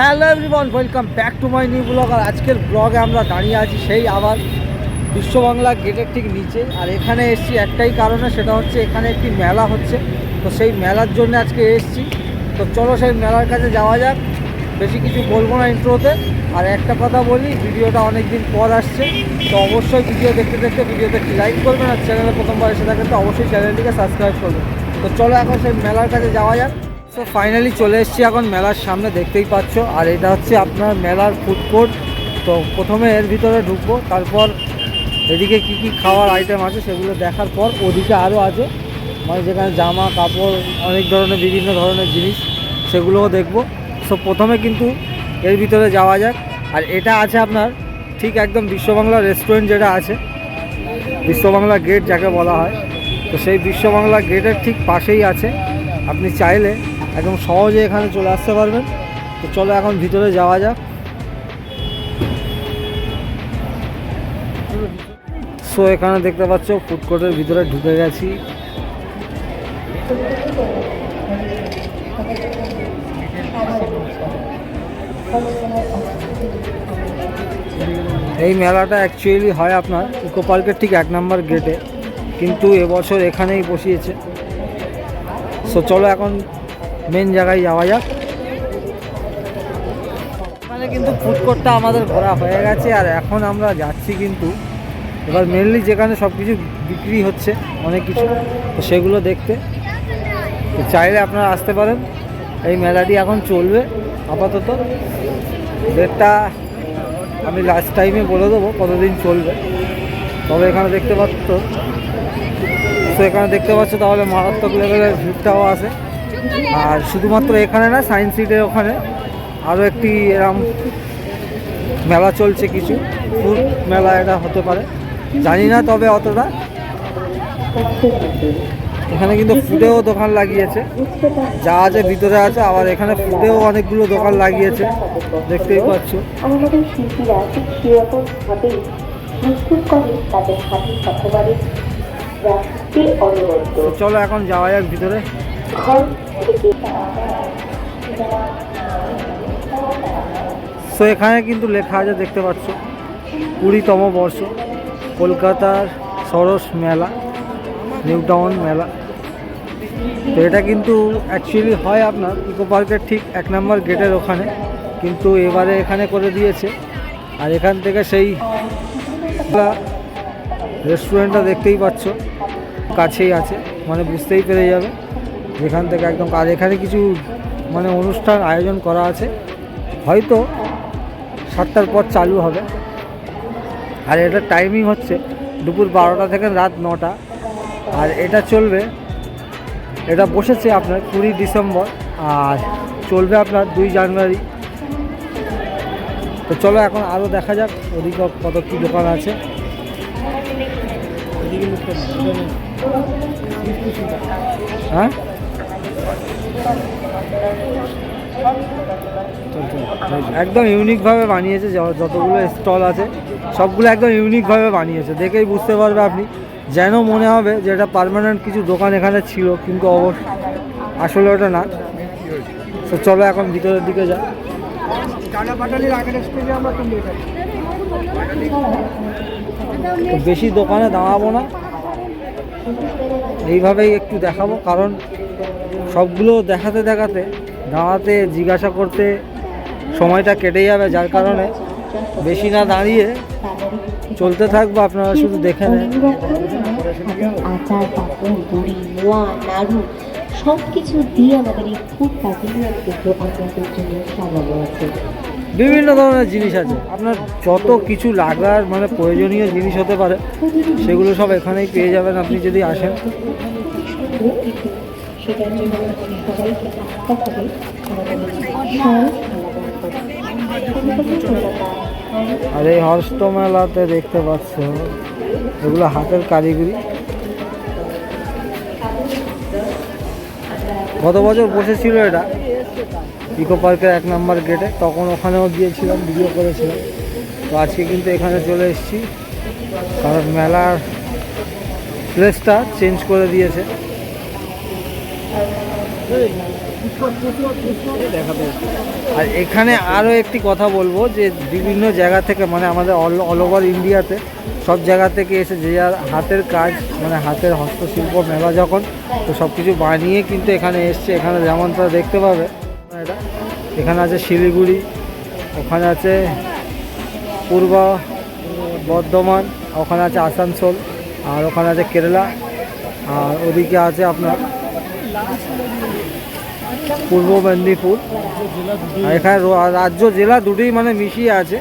Hello everyone welcome back to my new blog আর আজকের ব্লগে আমরা দাঁড়িয়ে আছি সেই আবার বিশ্ববাংলা গেটের ঠিক নিচে। আর এখানে এসেছি একটাই কারণে, সেটা হচ্ছে এখানে একটি মেলা হচ্ছে। তো সেই মেলার জন্য আজকে এসেছি। তো চলো সেই মেলার কাছে যাওয়া যাক। বেশি কিছু বলব না ইন্ট্রোতে আর একটা কথা বলি, ভিডিওটা অনেক দিন পর আসছে। তো অবশ্যই ভিডিও দেখতে দেখতে, ভিডিওতে লাইক করবেন। আর চ্যানেলে প্রথমবার এসে থাকেন তো অবশ্যই চ্যানেলটিকে সাবস্ক্রাইব করবেন। তো চলো এখন সেই মেলার কাছে যাওয়া যাক। তো ফাইনালি চলে এসেছি এখন মেলার সামনে, দেখতেই পাচ্ছ। আর এটা হচ্ছে আপনার মেলার ফুড কোর্ট তো প্রথমে এর ভিতরে ঢুকবো, তারপর এদিকে কি কি খাওয়ার আইটেম আছে সেগুলো দেখার পর ওদিকে আরও আছে। মানে যেখানে জামা, কাপড়, অনেক ধরনের, বিভিন্ন ধরনের জিনিস, সেগুলোও দেখব। সো প্রথমে কিন্তু এর ভিতরে যাওয়া যাক। আর এটা আছে আপনার ঠিক একদম বিশ্ববাংলা রেস্টুরেন্ট যেটা আছে। বিশ্ববাংলা গেট যাকে বলা হয়। তো সেই বিশ্ববাংলা গেটের ঠিক পাশেই আছে। আপনি চাইলে একদম সহজে এখানে চলে আসতে পারবেন। তো চলো এখন ভিতরে যাওয়া যাক। সো এখানে দেখতে পাচ্ছ ফুড কোর্টের ভিতরে ঢুকে গেছি। এই মেলাটা অ্যাকচুয়ালি হয় আপনার ইকো পার্কের ঠিক এক নম্বর গেটে কিন্তু এবছর এখানেই বসিয়েছে। সো চলো এখন মেন জায়গায় যাওয়া যাক। ওখানে কিন্তু ফুড কোর্টটা আমাদের ঘোরা হয়ে গেছে, আর এখন আমরা যাচ্ছি কিন্তু। এবার মেনলি যেখানে সব কিছু বিক্রি হচ্ছে, অনেক কিছু, তো সেগুলো দেখতে। চাইলে আপনারা আসতে পারেন। এই মেলাটি এখন চলবে, আপাতত। ডেটটা আমি লাস্ট টাইমে বলে দেবো, কতদিন চলবে। তবে এখানে দেখতে পাচ্ছ, তো এখানে দেখতে পাচ্ছ তাহলে মারাত্মক লেভেলের ভিড়টাও আছে। আর শুধুমাত্র এখানে না সায়েন্স সিটির ওখানে আরও একটি এরম মেলা চলছে কিছু। ফুড মেলা এটা হতে পারে। জানি না তবে অতটা। এখানে কিন্তু ফুডেও দোকান লাগিয়েছে। যা আছে ভিতরে আছে আবার এখানে ফুডেও অনেকগুলো দোকান লাগিয়েছে। দেখতেই পাচ্ছ। চলো এখন যাওয়া যাক ভিতরে। সো এখানে কিন্তু লেখা আছে, দেখতে পাচ্ছ, কুড়িতম বর্ষ, কলকাতার সরস মেলা নিউ টাউন মেলা। তো এটা কিন্তু অ্যাকচুয়ালি হয় আপনার ইকো পার্কের ঠিক এক নম্বর গেটের ওখানে, কিন্তু এবারে এখানে করে দিয়েছে। আর এখান থেকে সেই রেস্টুরেন্টটা দেখতেই পাচ্ছ, কাছেই আছে মানে বুঝতেই পেরে যাবে। যেখান থেকে একদম আর এখানে কিছু মানে অনুষ্ঠান আয়োজন করা আছে। হয়তো সাতটার পর চালু হবে। আর এটার টাইমিং হচ্ছে দুপুর বারোটা থেকে রাত নটা। আর এটা চলবে, এটা বসেছে আপনার কুড়ি ডিসেম্বর, আর চলবে আপনার দুই জানুয়ারি। তো চলো এখন আরও দেখা যাক, ওদিকে কত কী দোকান আছে। হ্যাঁ? একদম ইউনিকভাবে বানিয়েছে যতগুলো স্টল আছে সবগুলো একদম ইউনিকভাবে বানিয়েছে। দেখেই বুঝতে পারবে আপনি। যেন মনে হবে যে এটা পার্মানেন্ট কিছু দোকান এখানে ছিল কিন্তু অবশ্য আসলে ওটা না। তো চলো এখন ভিতরের দিকে যা বেশি দোকানে দাঁড়াবো না। এইভাবেই একটু দেখাবো কারণ সবগুলো দেখাতে দেখাতে, দাঁড়াতে, জিজ্ঞাসা করতে সময়টা কেটে যাবে, যার কারণে বেশি না দাঁড়িয়ে চলতে থাকব, আপনারা শুধু দেখে নেন। সব কিছু বিভিন্ন ধরনের জিনিস আছে। আপনার যত কিছু লাগার মানে প্রয়োজনীয় জিনিস হতে পারে, সেগুলো সব এখানেই পেয়ে যাবেন। আপনি যদি আসেন সেটার জন্য সবাইকে আর এই হস্ত মেলাতে দেখতে পাচ্ছ এগুলো হাতের কারিগরি। গত বছর বসেছিল এটা ইকো পার্কের এক নম্বর গেটে তখন ওখানেও গিয়েছিলাম ভিডিও করেছিলাম। তো আজকে কিন্তু এখানে চলে এসেছি কারণ মেলার প্লেসটা চেঞ্জ করে দিয়েছে। আর এখানে আরও একটি কথা বলব যে বিভিন্ন জায়গা থেকে মানে আমাদের অল অল ওভার ইন্ডিয়াতে, সব জায়গা থেকে এসে যে যার হাতের কাজ মানে হাতের হস্তশিল্প, মেলা যখন, তো সব কিছু বানিয়ে কিন্তু এখানে এসছে। এখানে যেমন তারা দেখতে পাবে, এটা, এখানে আছে শিলিগুড়ি, ওখানে আছে পূর্ব বর্ধমান, ওখানে আছে আসানসোল, আর ওখানে আছে কেরালা, আর ওদিকে আছে আপনার পূর্ব মেদিনীপুর। এখানে রাজ্য জেলা দুটোই মানে মিশিয়ে আছে।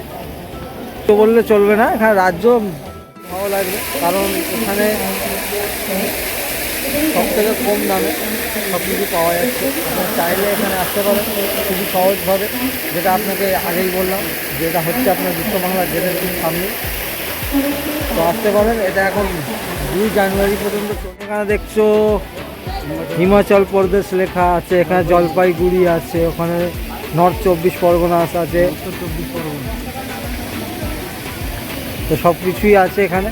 তো বললে চলবে না, এখানে রাজ্য ভালো লাগবে, কারণ এখানে সব থেকে কম দামে সব কিছু পাওয়া যাচ্ছে। আপনারা চাইলে এখানে আসতে পারেন খুবই সহজভাবে। যেটা আপনাকে আগেই বললাম, যেটা হচ্ছে আপনার বিশ্ব বাংলা গেটের ঠিক সামনে। তো আসতে পারেন, এটা এখন দুই জানুয়ারি পর্যন্ত। এখানে দেখছ হিমাচল প্রদেশ লেখা আছে এখানে জলপাইগুড়ি আছে ওখানে নর্থ চব্বিশ পরগনাস আছে। তো সব কিছুই আছে এখানে।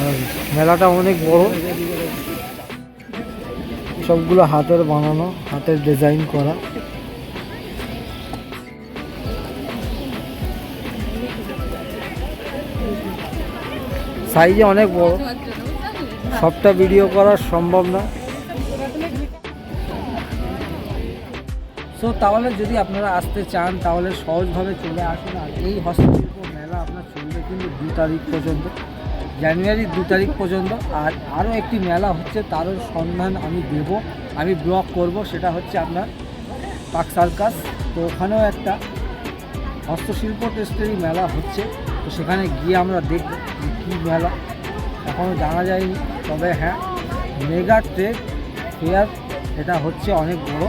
আর মেলাটা অনেক বড়। সবগুলো হাতের বানানো হাতের ডিজাইন করা। সাইজে অনেক বড়। সবটা ভিডিও করা সম্ভব না। সো তাহলে যদি আপনারা আসতে চান, তাহলে সহজভাবে চলে আসুন। আর এই হস্তশিল্প মেলা আপনার চলবে কিন্তু দু তারিখ পর্যন্ত, জানুয়ারির দু তারিখ পর্যন্ত। আর আরও একটি মেলা হচ্ছে, তারও সন্ধান আমি দেব, আমি ব্লগ করব, সেটা হচ্ছে আপনার পাক সার্কাস। তো ওখানেও একটা হস্তশিল্প টেস্টেরই মেলা হচ্ছে, তো সেখানে গিয়ে আমরা দেখব কী মেলা। এখনও জানা যায়নি। তবে হ্যাঁ মেগা ট্রেড ফেয়ার এটা হচ্ছে অনেক বড়।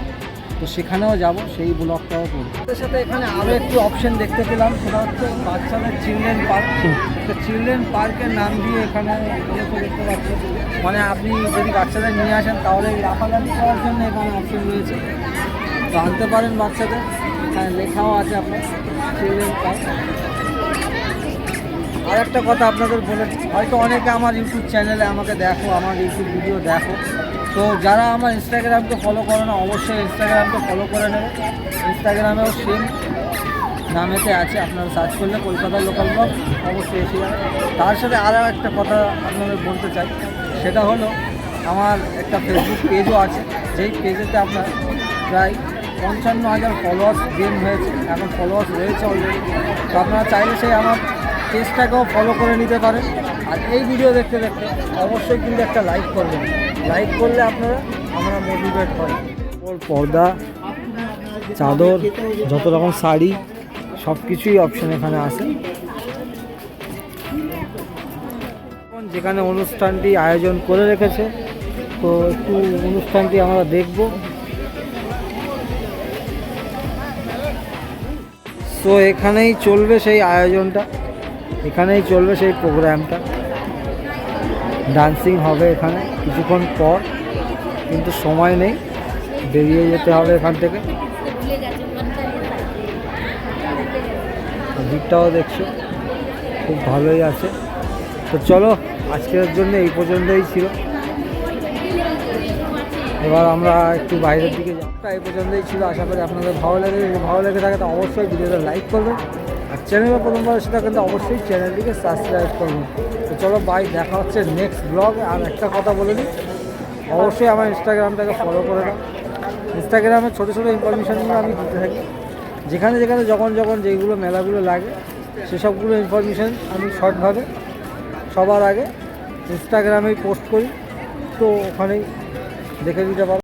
তো সেখানেও যাব, সেই ব্লগটাও করব। তার সাথে এখানে আরও একটি অপশন দেখতে পেলাম, সেটা হচ্ছে বাচ্চাদের চিলড্রেন পার্ক। তো চিলড্রেন পার্কের নাম দিয়ে এখানে লিখে দেখতে পাচ্ছি মানে আপনি যদি বাচ্চাদের নিয়ে আসেন, তাহলে লাফালাফি করার জন্য এখানে অপশন রয়েছে। তো আনতে পারেন বাচ্চাদের। হ্যাঁ লেখাও আছে আপনার, চিলড্রেন পার্ক। আর একটা কথা আপনাদের বলে হয়তো অনেকে আমার ইউটিউব চ্যানেলে আমাকে দেখো, আমার ইউটিউব ভিডিও দেখো। তো যারা আমার ইনস্টাগ্রামকে ফলো করে না, অবশ্যই ইনস্টাগ্রামকে ফলো করে নেবে। ইনস্টাগ্রামেও সেম নামেতে আছে, আপনারা সার্চ করলে কলকাতার লোকাল ব্লগ অবশ্যই এসে তার সাথে আরও একটা কথা আপনাদের বলতে চাই, সেটা হলো আমার একটা ফেসবুক পেজও আছে, যেই পেজেতে আপনার প্রায় পঞ্চান্ন হাজার ফলোয়ার্স গেম হয়েছে, এখন ফলোয়ার্স রয়েছে অলরেডি তো আপনারা চাইলে সেই আমার পেজটাকেও ফলো করে নিতে পারেন। আর এই ভিডিও দেখতে দেখতে অবশ্যই কিন্তু একটা লাইক করবেন। লাইক করলে আপনারা, আমরা মোটিভেট হয় পর্দা, চাদর, যত রকম শাড়ি সব কিছুই অপশন এখানে আছে। যেখানে অনুষ্ঠানটি আয়োজন করে রেখেছে, তো একটু অনুষ্ঠানটি আমরা দেখব। তো এখানেই চলবে সেই আয়োজনটা। এখানেই চলবে সেই প্রোগ্রামটা। ডান্সিং হবে এখানে কিছুক্ষণ পর, কিন্তু সময় নেই। বেরিয়ে যেতে হবে এখান থেকে। ভিড়টাও দেখছ, খুব ভালোই আছে। তো চলো, আজকের জন্য এই পর্যন্তই ছিল। এবার আমরা একটু বাইরের দিকে যাব এই পর্যন্তই ছিল। আশা করি আপনাদের ভালো লাগে ভালো লেগে থাকে, তো অবশ্যই ভিডিওটা লাইক করবেন। চ্যানেলে প্রথমবার সেটা কিন্তু অবশ্যই চ্যানেলটিকে সাবস্ক্রাইব করবেন তো চলো বাই দেখা হচ্ছে নেক্সট ব্লগ আর একটা কথা বলে দিই। অবশ্যই আমার ইনস্টাগ্রামটাকে ফলো করে দাও ইনস্টাগ্রামে ছোটো ছোটো ইনফরমেশানগুলো আমি দিতে থাকি। যেখানে যেখানে যখন যখন যেইগুলো মেলাগুলো লাগে, সেসবগুলো ইনফরমেশান আমি শর্টভাবে সবার আগে ইনস্টাগ্রামেই পোস্ট করি। তো ওখানেই দেখে দিতে পারো।